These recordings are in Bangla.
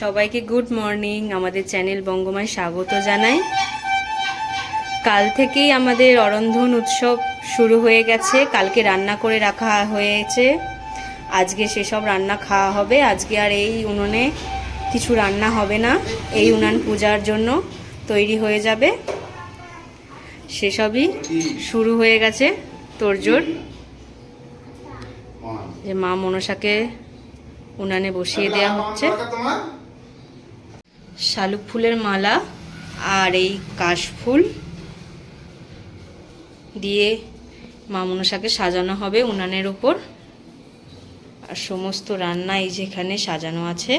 সবাইকে গুড মর্নিং। আমাদের চ্যানেল বঙ্গমায় স্বাগত জানাই। কাল থেকেই আমাদের অরন্ধন উৎসব শুরু হয়ে গেছে। কালকে রান্না করে রাখা হয়েছে। আজকে সেসব রান্না খাওয়া হবে। আজকে আর এই উনুনে কিছু রান্না হবে না। এই উনান পূজার জন্য তৈরি হয়ে যাবে। সেসবই শুরু হয়ে গেছে তোড়জোড় যে মা মনসাকে উনানে বসিয়ে দেওয়া হচ্ছে। শালুক ফুলের মালা আর এই কাশফুল দিয়ে মা মনসাকে সাজানো হবে উনানের উপর আর সমস্ত রান্না এই যেখানে সাজানো আছে।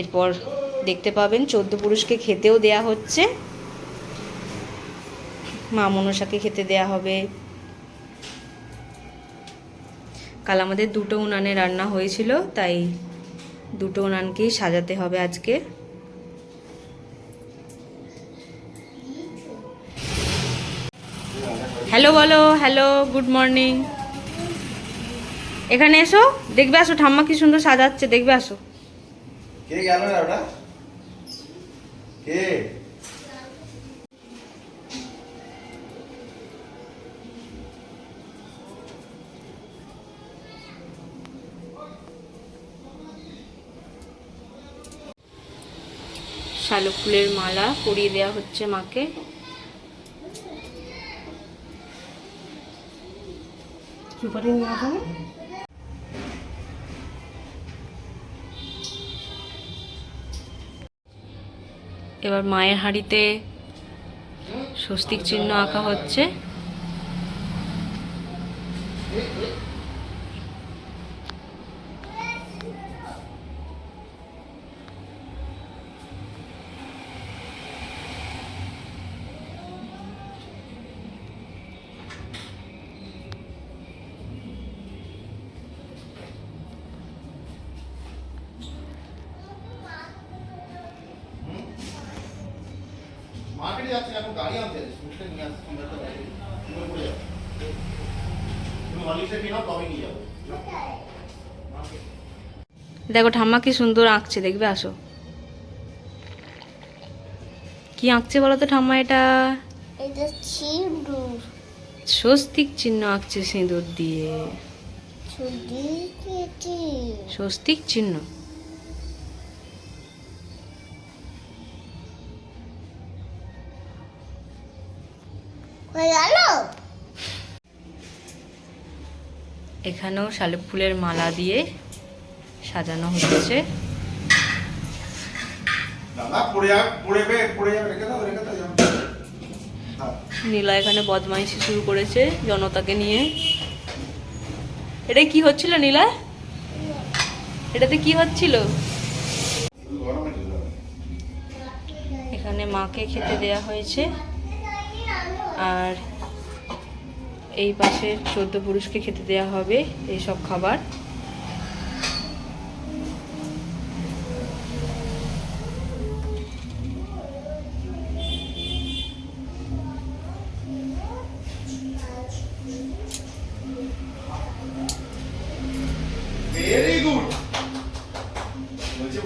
এরপর দেখতে পাবেন চোদ্দ পুরুষকে খেতেও দেয়া হচ্ছে। মা মনসাকে খেতে দেয়া হবে। কাল আমাদের দুটো উনানে রান্না হয়েছিল, তাই দুটো উনানকেই সাজাতে হবে আজকে। হ্যালো বলো, হ্যালো, গুড মর্নিং। এখানে এসো, দেখবে আসো, ঠাম্মা কি সুন্দর সাজাচ্ছে, দেখবে আসো। কে গেল ওটা? কে? শালুক ফুলের মালা পরিয়ে দেওয়া হচ্ছে মাকে? এবার মায়ের হাঁড়িতে স্বস্তিক চিহ্ন আঁকা হচ্ছে যাচ্ছি এখন গাড়ি আনতে যাচ্ছি নিয়ে আসছি তোমরা তো গাড়ি। তুমি পড়ে যাবে তুমি হলিক্সে কিনো তবে নিয়ে যাব দেখো ঠাম্মা কি সুন্দর আঁকছে দেখবে আসো। কি আঁকছে বলো তো ঠাম্মা এটা? এটা সিঁদুর। স্বস্তিক চিহ্ন আঁকছে সিঁদুর দিয়ে। স্বস্তিক চিহ্ন? এখানেও শালুক ফুলের মালা দিয়ে সাজানো হচ্ছে। হ্যাঁ। নীলা এখানে বদমাইশি শুরু করেছে জনতাকে নিয়ে এটা কি হচ্ছিল নীলা এটাতে কি হচ্ছিল। এখানে মাকে খেতে দেয়া হয়েছে আর এই পাশে চোদ্দ পুরুষকে খেতে দেয়া হবে এই সব খাবার।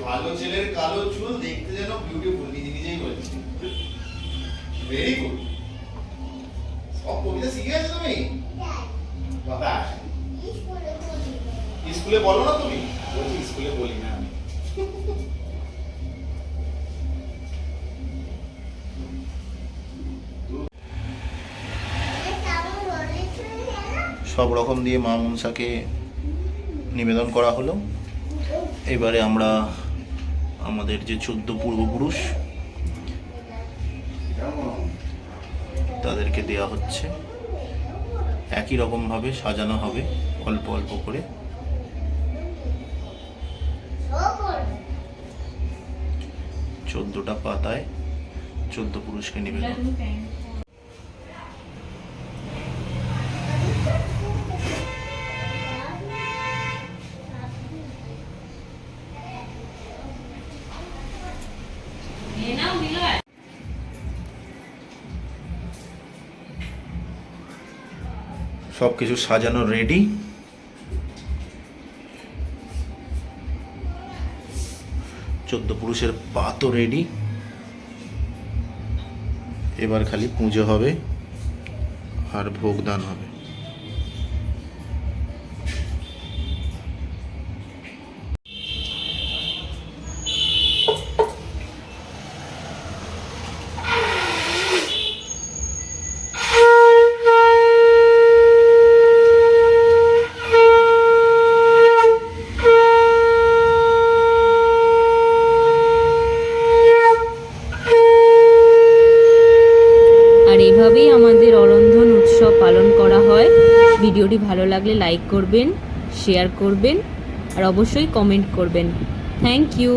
ভালো ছেলের কালো চুল দেখতে যেন বিউটিফুল নিজে নিজেই বলছে। ভেরি গুড কবিতা শিখে গেছো তুমি? বাবা। স্কুলে বলো না তুমি? বলছি স্কুলে বলি না আমি। সব রকম দিয়ে মা মনসাকে নিবেদন করা হলো। এবারে আমরা আমাদের যে চোদ্দ পূর্বপুরুষ তাদেরকে দেয়া হচ্ছে। একই রকমভাবে সাজানো হবে, অল্প অল্প করে। চোদ্দটা পাতায় চোদ্দ পুরুষকে নিবেদন। সব কিছু সাজানো রেডি চোদ্দ পুরুষের পা তো রেডি এবার খালি পুজো হবে আর ভোগদান হবে। এভাবেই আমাদের অরন্ধন উৎসব পালন করা হয়। ভিডিওটি ভালো লাগলে লাইক করবেন শেয়ার করবেন, আর অবশ্যই কমেন্ট করবেন। Thank you